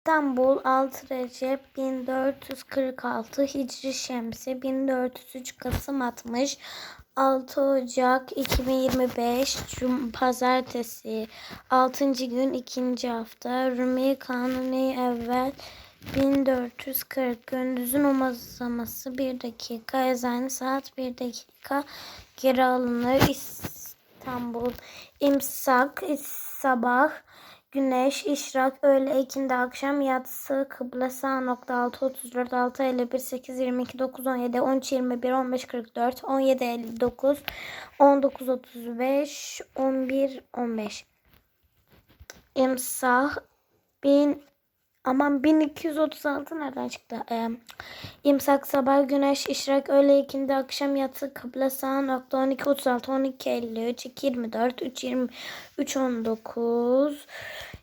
İstanbul 6 Recep 1446 Hicri Şemsi 1403 Kasım 60 6 Ocak 2025 Cum Pazartesi 6. gün 2. hafta Rumi Kanuni Evvel 1440 Gündüzün umazaması 1 dakika Ezanı saat 1 dakika geri alınır İstanbul İmsak Sabah Güneş, işrak, öğle, ikindi, akşam, yatsı, kıble, sağ nokta 6, 34, 6, 51, 8, 22, 9, 17, 13, 21, 15, 44, 17, 59, 19, 35, 11, 15. İmsah, bin, aman 1236 nereden çıktı? Ee, imsak, sabah, güneş, işrak, öğle, ikindi, akşam, yatsı, kıble, sağ nokta 12, 36, 12, 53, 2, 24, 3, 23, 19,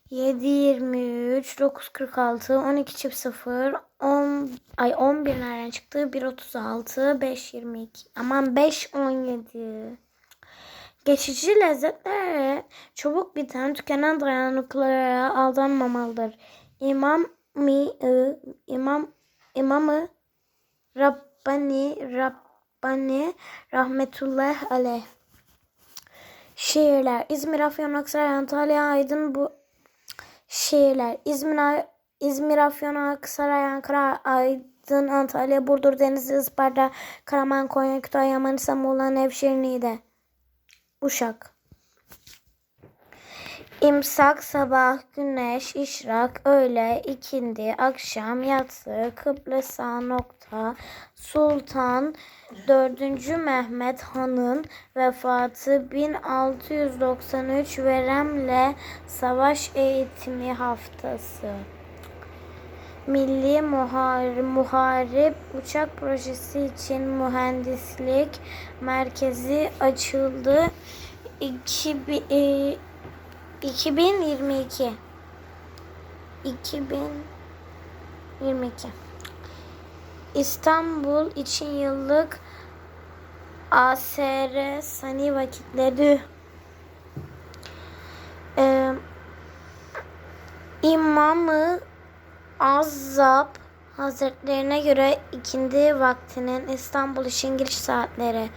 7 23 9 46 12 çift 0 10 ay 11 nereden çıktı? 1 36 5 22. Aman 5 17. Geçici lezzetlere çabuk biten tükenen dayanıklara aldanmamalıdır. İmam mi ı, imam imamı Rabbani Rabbani rahmetullah aleyh. Şiirler İzmir, Afyon, Aksaray, Antalya, Aydın bu şehirler İzmir, İzmir, Afyon, Aksaray, Ankara, Aydın, Antalya, Burdur, Denizli, Isparta, Karaman, Konya, Kütahya, Manisa, Muğla, Nevşehir, Niğde. Uşak. İmsak, sabah, güneş, işrak, öğle, ikindi, akşam, yatsı, kıble sağ nokta, sultan, 4. Mehmet Han'ın vefatı 1693 Veremle Savaş Eğitimi Haftası. Milli Muharip, Muharip Uçak Projesi için Mühendislik Merkezi açıldı. 2000, e, 2022 2022 İstanbul için yıllık ASR sani vakitleri. Ee, İmamı Hazretlerine göre ikindi vaktinin İstanbul için giriş saatleri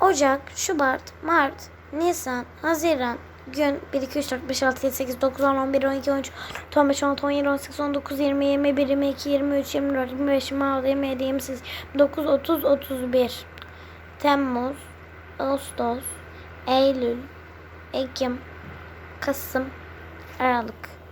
Ocak, Şubat, Mart, Nisan, Haziran, gün 1, 2, 3, 4, 5, 6, 7, 8, 9, 10, 11, 12, 13, 15, 16, 17, 18, 19, 20, 21, 22, 23, 24, 25, 26, 27, 28, 29, 30, 31. Temmuz, Ağustos, Eylül, Ekim, Kasım, Aralık.